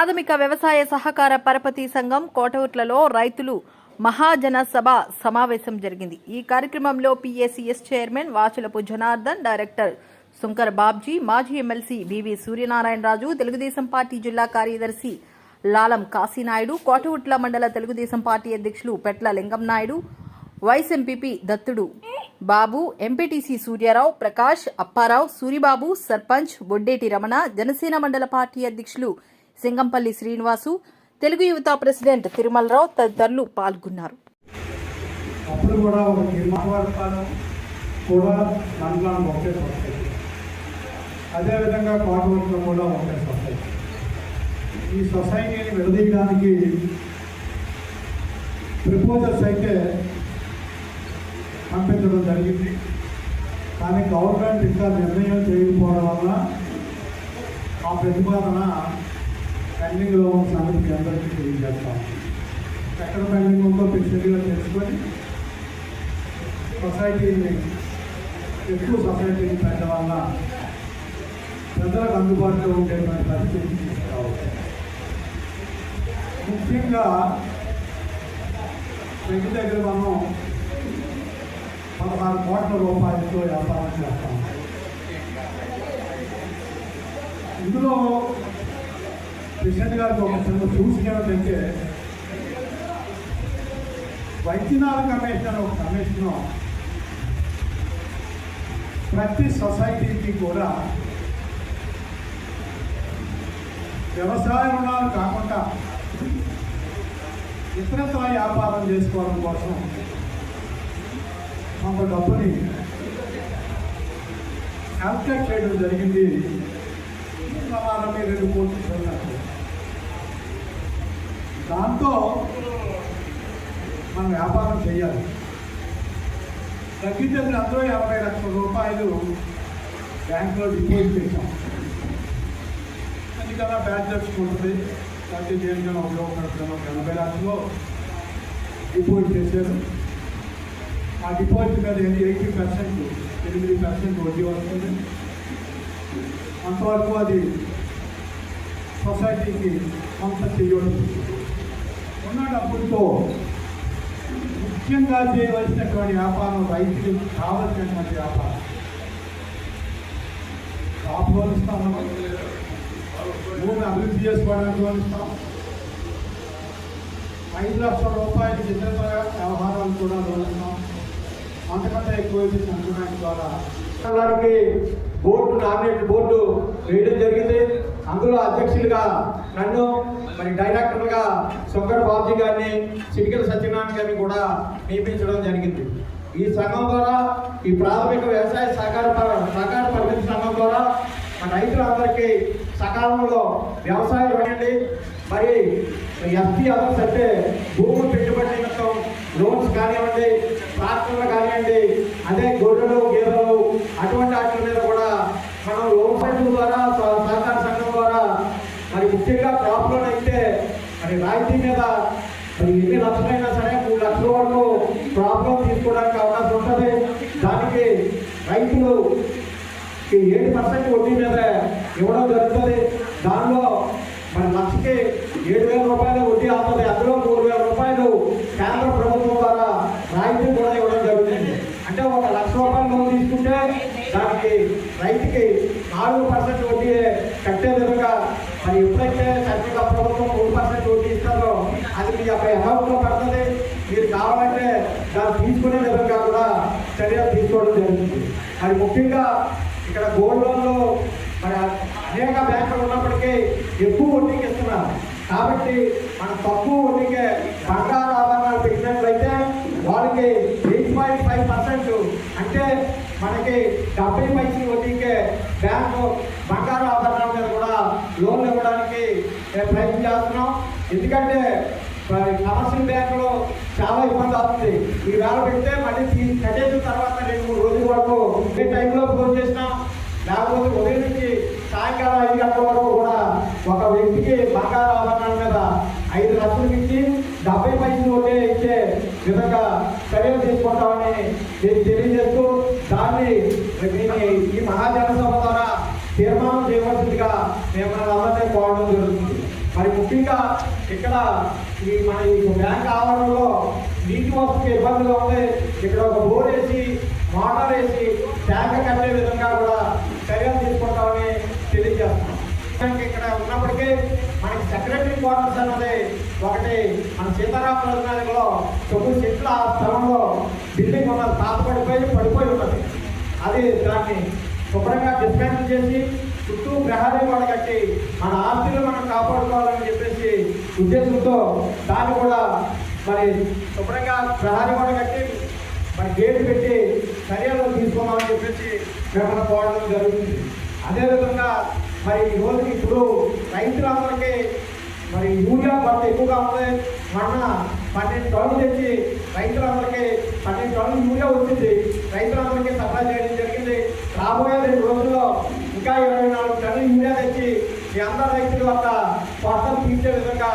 ప్రాథమిక వ్యవసాయ సహకార పరపతి సంఘం కోటవుట్లలో రైతులు మహాజన సభ సమావేశం జరిగింది. ఈ కార్యక్రమంలో PACS chairman వాచులపు Janardhan director Sunkar Babji మాజీ MLC B V Suryanarayanaraju Telugu Desam party జిల్లా కార్యదర్శి లాలం కాశీనాయుడు కోటవుట్ల మండల తెలుగుదేశం పార్టీ అధ్యక్షులు పెట్ల లింగం Naidu vice MPP Dattudu Babu MPTC Suryarao Prakash Apparao Suribabu sarpanch Boddeti Ramana Janasena mandal party అధ్యక్షులు సింగంపల్లి శ్రీనివాసు తెలుగు యువత ప్రెసిడెంట్ తిరుమలరావు తదితరులు పాల్గొన్నారు. అప్పుడు కూడా ఒక నిర్మాణవర్గాలు కూడా ఒకటే అదేవిధంగా కూడా ఒకటే ఈ సొసైటీని విడదీయడానికి ప్రపోజల్స్ అయితే పంపించడం జరిగింది. కానీ గవర్నమెంట్ ఇంకా నిర్ణయం చేయకపోవడం వల్ల ఆ ప్రతిపాదన పెండింగ్లో ఉన్న సంగతి అందరికీ తెలియజేస్తాం ఎక్కడ పెండింగ్ ఉందో ఫిక్స్డ్గా తెలుసుకొని సొసైటీని ఎక్కువ సొసైటీని పెట్టడం వల్ల ప్రజలకు అందుబాటులో ఉండేటువంటి పరిస్థితిని తీసుకురావచ్చు ముఖ్యంగా ప్రతి దగ్గర మనం పదహారు కోట్ల రూపాయలతో వ్యాపారం చేస్తాం. ఇందులో ప్రెసిడెంట్ గారికి ఒక చిన్న వైద్యనాథ కమిషన్ ఒక కమిషన్ ప్రతి సొసైటీకి కూడా వ్యవసాయ రుణాలు కాకుండా ఇతరత్వ వ్యాపారం చేసుకోవడం కోసం కొంత డబ్బుని క్యాల్కులేట్ చేయడం జరిగింది. ప్రమాణం రెండు కోట్లు దాంతో మనం వ్యాపారం చేయాలి. తగ్గితే అందరూ యాభై లక్షల రూపాయలు బ్యాంకులో డిపాజిట్ చేశాం. అందుకన్నా బ్యాలెన్స్ ఉంటుంది. ప్రతి దేనికైనా ఉపయోగపడుతున్న ఎనభై లక్షలు డిపాజిట్ చేశారు. ఆ డిపాజిట్ మీద ఎయిటీ పర్సెంట్ ఎనిమిది పర్సెంట్ వడ్డీ వస్తుంది. అంతవరకు అది సొసైటీకి కొంత చేయడం ఉన్న డబ్బులతో ముఖ్యంగా చేయవలసినటువంటి వ్యాపారం రైతులకు కావలసినటువంటి వ్యాపారం. కాపు లోన్ భూమి అభివృద్ధి చేసుకోవడానికి లోన్ ఐదు లక్షల రూపాయలు చిత్రత వ్యవహారాలు కూడా లోన్ అంతకంటే ఎక్కువ అనుకోవడానికి ద్వారా. బోర్డు నామినేట్ బోర్డు వేయడం జరిగింది. అందులో అధ్యక్షులుగా నన్ను మరి డైరెక్టర్గా శంకర్ బాబుజీ గారిని చిటికల సత్యనారాయణ గారిని కూడా నియమించడం జరిగింది. ఈ సంఘం ద్వారా ఈ ప్రాథమిక వ్యవసాయ సహకార సహకార పరిమితి సంఘం ద్వారా మన రైతులందరికీ సకాలంలో వ్యవసాయం చేయండి మరి ఎస్టీ అదర్స్ అంటే భూములు పెట్టుబడి లోన్స్ కానివ్వండి ట్రాక్టర్లు కానివ్వండి అదే గొర్రెలు గేదెలు అటువంటి వాటి మీద కూడా మనం లోన్ ఫండ్ ద్వారా సహ- సహకార సంఘం ద్వారా మరి ముఖ్యంగా క్రాప్ లోన్ అయితే మరి రాయితీ మీద మరి ఎన్ని లక్షలైనా సరే మూడు లక్షల వరకు క్రాప్ లోన్ తీసుకోవడానికి అవకాశం ఉంటుంది దానికి రైతులు ఈ ఏడు పర్సెంట్ వడ్డీ మీద ఇవ్వడం జరుగుతుంది దానిలో మరి లక్షకి ఏడు వేల రూపాయలు వడ్డీ అవుతుంది అందులో మూడు వేల రూపాయలు కేంద్ర ప్రభుత్వం ద్వారా రాయితీ కూడా ఇవ్వడం జరుగుతుంది అంటే ఒక లక్ష రూపాయలు లోన్ తీసుకుంటే దానికి రైతుకి నాలుగు పర్సెంట్ వడ్డీ కట్టే విధంగా మరి ఎప్పుడైతే సెంట్రల్ ప్రభుత్వం మూడు పర్సెంట్ వడ్డీ ఇస్తారో అది మీ యొక్క అకౌంట్లో పడుతుంది మీరు కావాలంటే దాన్ని తీసుకునే విధంగా కూడా చర్యలు తీసుకోవడం జరుగుతుంది. మరి ముఖ్యంగా ఇక్కడ గోల్డ్ లోన్లో మరి అనేక బ్యాంకులు ఉన్నప్పటికీ ఎక్కువ వడ్డీకి ఇస్తున్నారు. కాబట్టి మనం తక్కువ వడ్డీకే బంగారు ఆభరణాలు పెట్టినట్లయితే వాళ్ళకి ఎయిట్ పాయింట్ ఫైవ్ పర్సెంట్ అంటే మనకి డెబ్బై పైసలు వడ్డీకే బ్యాంకు బంగారు ఆభరణాల మీద కూడా లోన్లు ఇవ్వడానికి ప్రయత్నం చేస్తున్నాం. ఎందుకంటే కమర్షియల్ బ్యాంకులో చాలా ఇబ్బంది అవుతుంది ఈ వేళ పెడితే మళ్ళీ కట్టేసిన తర్వాత రెండు మూడు రోజుల వరకు ఏ టైంలో ఫోన్ చేసినా లేకపోతే ఉదయం నుంచి సాయంకాలం ఐదు గంటల వరకు కూడా ఒక వ్యక్తికి బంగారు ఆభరణాల మీద ఐదు లక్షలు ఇచ్చి డెబ్బై పైసలు వడ్డీ ఇచ్చే విధంగా చర్యలు తీసుకుంటామని నేను తెలియజేస్తూ దాన్ని దీన్ని ఈ మహాజనసభ ద్వారా తీర్మానం చేయవలసిందిగా మిమ్మల్ని అందరినీ కోరడం జరుగుతుంది. మరి ముఖ్యంగా ఇక్కడ ఈ మన ఈ బ్యాంక్ ఆవరణలో నీటి వసతికి ఇబ్బందిగా ఉంది ఇక్కడ ఒక బోర్ వేసి మోటార్ వేసి ట్యాంక్ కట్టే విధంగా కూడా చర్యలు తీసుకుంటామని తెలియజేస్తున్నాం. ఇక్కడ ఉన్నప్పటికీ మనకి సెక్రటరీ క్వార్టర్స్ అన్నది ఒకటి మన సీతారామ నగర్లో తొమ్మిది చెట్ల ఆ స్థలంలో బిల్డింగ్ ఉన్నది. పాత పడిపోయి పడిపోయి ఉన్నది. అది దాన్ని శుభ్రంగా డిస్మాంటిల్ చేసి చుట్టూ గ్రహాలే గోడ కట్టి మన ఆస్తిని మనం కాపాడుకోవాలని చెప్పేసి ఉద్దేశంతో దాన్ని కూడా మరి శుభ్రంగా ప్రహారీ గోడ కట్టి మరి గేట్ పెట్టి చర్యలు తీసుకోవాలని చెప్పేసి మిమ్మల్ని కోరడం జరుగుతుంది. అదేవిధంగా మరి ఈ రోజు ఇప్పుడు రైతులందరికీ మరి యూరియా కొరత ఎక్కువగా ఉంది మొన్న పన్నెండు టన్నులు తెచ్చి రైతులందరికీ పన్నెండు టన్నులు యూరియా వచ్చింది. రైతులందరికీ సప్లై చేయడం జరిగింది. రాబోయే రెండు రోజుల్లో ఇంకా ఇరవై నాలుగు టన్నులు యూరియా తెచ్చి అందరు రైతుల యొక్క పట్టం తీర్చే విధంగా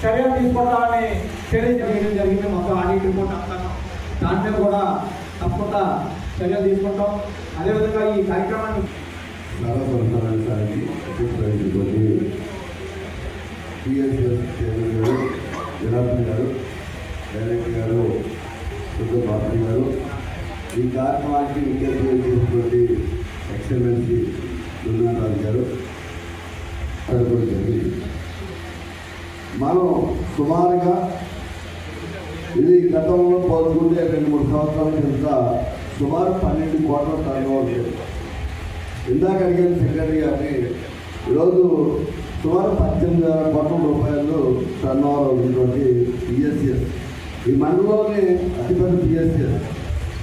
చర్యలు తీసుకుంటామని తెలియజేయడం జరిగింది. మొత్తం ఆడిట్ రిపోర్ట్ అంతా దాని మీద కూడా తప్పకుండా చర్యలు తీసుకుంటాం. అదేవిధంగా ఈ కార్యక్రమాన్ని చాలా సంవత్సరానికి అభిప్రాయించుకొని చైర్మన్ గారు జనార్దన్ గారు డైరెక్టర్ గారు సుధ గారు ఈ కార్యక్రమానికి విజ్ఞప్తి చేసినటువంటి ఎక్సలెన్సీ దుర్నారాజు గారు జరగడం జరిగింది. మనం సుమారుగా ఇది గతంలో పోల్చుకుంటే రెండు మూడు సంవత్సరాల కింద సుమారు పన్నెండు కోట్ల టర్న్ ఇందాక అడిగిన సెక్రటరీ గారిని ఈరోజు సుమారు పద్దెనిమిది వేల కోట్ల రూపాయలు టర్న్ ఓవర్ అవుతున్నటువంటి పిఎస్సిఎస్ ఈ మండలంలోనే అతిపెద్ద పిఎస్సిఎస్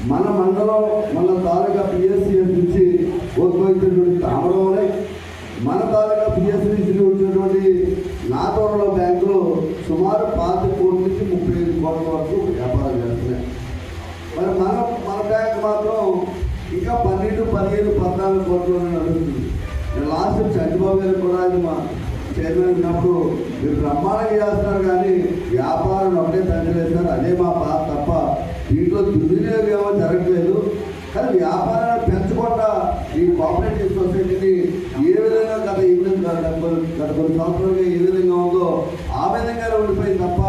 మన మండలం మన తాలూకా పిఎస్సి నుంచి ఉద్భవించినటువంటి తామరంలోనే మన తాలూకా పిఎస్సి నుంచి వచ్చినటువంటి నాతోరలో బ్యాంకులు సుమారు పాతి కోట్ల నుంచి ముప్పై ఐదు కోట్ల వరకు వ్యాపారం చేస్తున్నాయి మరి మన మన బ్యాంక్ మాత్రం ఇంకా పన్నెండు పదిహేను పద్నాలుగు కోట్లు అడుగుతుంది. నేను లాస్ట్ చంద్రబాబు గారు కూడా ఇది మా చైర్మన్ ఉన్నప్పుడు మీరు బ్రహ్మాండంగా చేస్తున్నారు కానీ వ్యాపారం ఒకటే పెంచలేదు అదే మా పాత తప్ప దీంట్లో దుర్వినియోగం ఏమో జరగలేదు కానీ వ్యాపారాన్ని పెంచకుండా ఈ కోఆపరేటివ్ సొసైటీని ఏ విధంగా గత ఎనిమిది గత కొన్ని- గత కొన్ని సంవత్సరాలుగా ఏ విధంగా ఉందో ఆ విధంగానే ఉండిపోయింది తప్ప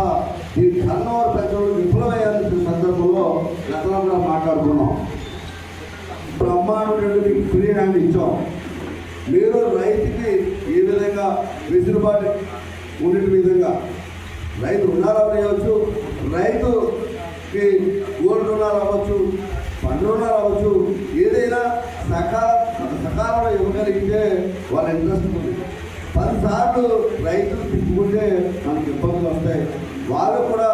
ఈ టర్న్ ఓవర్ పెంచడం విఫలమయ్యాల్సిన సందర్భంలో గతంలో కూడా మాట్లాడుకున్నాం బ్రహ్మాండం రెండు మీకు ఫ్రీ హ్యాండ్ ఇచ్చాం. మీరు రైతుకి ఈ విధంగా వెసులుబాటు ఉండే విధంగా రైతు రుణాలు అవ్వచ్చు రైతుకి గోల్డ్ రుణాలు అవ్వచ్చు పండు రుణాలు అవ్వచ్చు ఏదైనా సకాల సకాలంలో ఇవ్వగలిగితే వాళ్ళ ఇంట్రెస్ట్ ఉంది పదిసార్లు రైతులు తిప్పుకుంటే మనకి ఇబ్బందులు వస్తాయి. వాళ్ళు కూడా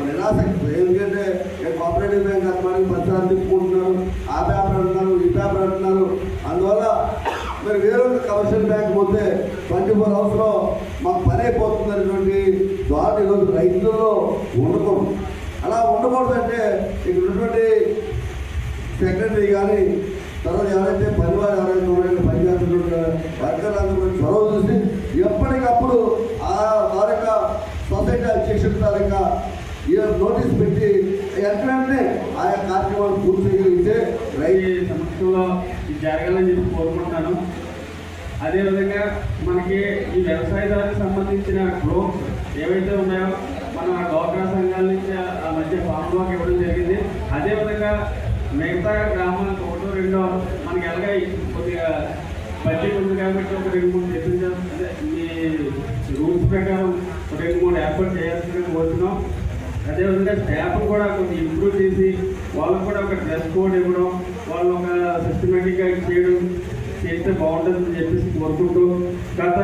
నిరాసక్తి ఎందుకంటే ఏ కోఆపరేటివ్ బ్యాంక్ అంతమంది పదిసార్లు తిప్పుకుంటున్నారు ఆ పేపర్ అంటున్నారు ఈ పేపర్ అంటున్నారు అందువల్ల మరి వేరొక కమర్షియల్ బ్యాంక్ పోతే ట్వంటీ ఫోర్ అవర్స్లో మాకు పని అయిపోతుంది అనేటువంటి ద్వారా ఈరోజు రైతుల్లో ఉండకూడదు. అలా ఉండకూడదంటే ఇక్కడ ఉన్నటువంటి సెక్రటరీ కానీ తర్వాత ఎవరైతే పని వారు ఎవరైతే ఉన్నారో పనిచేస్తున్న వర్కర్లందరూ కూడా చొరవ చూసి ఎప్పటికప్పుడు ఆ తాలూకా సొసైటీ అధ్యక్షుడు ఈ నోటీస్ పెట్టి వెంటనే ఆయా కార్యక్రమాలు పూర్తి చేయగలిగితే రైతు సంవత్సరంలో జరగాలని చెప్పి కోరుకుంటున్నాను. అదేవిధంగా మనకి ఈ వ్యవసాయదారులకు సంబంధించిన గ్రోత్ ఏవైతే ఉన్నాయో మన డోక్రా సంఘాల నుంచి ఆ- మధ్య ఫామ్లోకి ఇవ్వడం జరిగింది. అదేవిధంగా మిగతా గ్రామాలకు ఒకటో రెండో మనకి ఎలాగ కొద్దిగా బడ్జెట్ ఉంది కాబట్టి ఒక రెండు మూడు చెప్పింది మీ రూల్స్ ప్రకారం రెండు మూడు ఏర్పాటు చేయాల్సిందని కోరుతున్నాం. అదేవిధంగా స్టాఫ్ కూడా కొంచెం ఇంప్రూవ్ చేసి వాళ్ళకు కూడా ఒక డ్రెస్ కోడ్ ఇవ్వడం వాళ్ళు ఒక సిస్టమేటిక్గా చేయడం చేస్తే బాగుంటుందని చెప్పేసి కోరుకుంటూ గత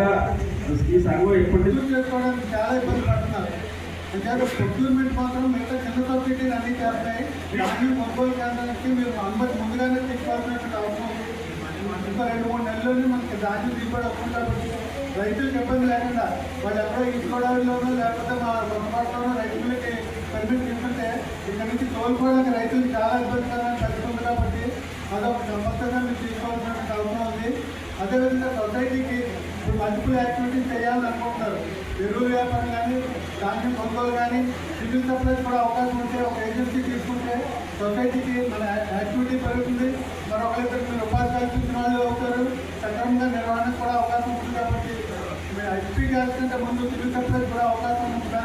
ఈ సంఘం ఎప్పటి చేసుకోవడానికి చాలా ఇబ్బంది పడుతున్నారు. అంటే ప్రొక్యూర్మెంట్ మాత్రం మిగతా చిన్న సబ్సిడీలు అన్ని చేస్తాయి. అన్ని కొనుగోలు కేంద్రానికి మీరు అనుమతి ముందుగానే తీసుకోవాల్సినటువంటి అవసరం ఉంది. ఇంకా రెండు మూడు నెలల్లోనే మనకి దాన్ని దిగుబడి వస్తుంది రైతులకు ఇబ్బంది లేకుండా వాళ్ళు ఎక్కడో ఈస్ట్ లేకపోతే మా సొంతపాటులోనో రైతులకి పర్మిట్ తీసుకుంటే ఇక్కడ నుంచి తోలుకోవడానికి రైతులకు చాలా ఇబ్బందికరమైన పరిస్థితి కాబట్టి అదొక సమస్యగా మీరు తీసుకోవాల్సినటువంటి అవసరం ఉంది. అదేవిధంగా సొసైటీకి ఇప్పుడు మల్టిపుల్ యాక్టివిటీస్ చేయాలనుకుంటున్నారు. అనుకుంటారు ఎరువుల వ్యాపారం కానీ ధాన్యం కొనుగోలు కానీ సివిల్ సప్లైస్ కూడా అవకాశం ఉంటే ఒక ఏజెన్సీ తీసుకుంటే సొసైటీకి మన యాక్టివిటీ పెరుగుతుంది. మరొకరిద్దరికి ఉపాధి కల్పించిన వాళ్ళు అవుతారు. సక్రమంగా నిర్వహణకు కూడా అవకాశం ఉంది కాబట్టి మేము ఐపీ గారి కంటే ముందు తెలుగు కూడా అవకాశం ఉంటుంది.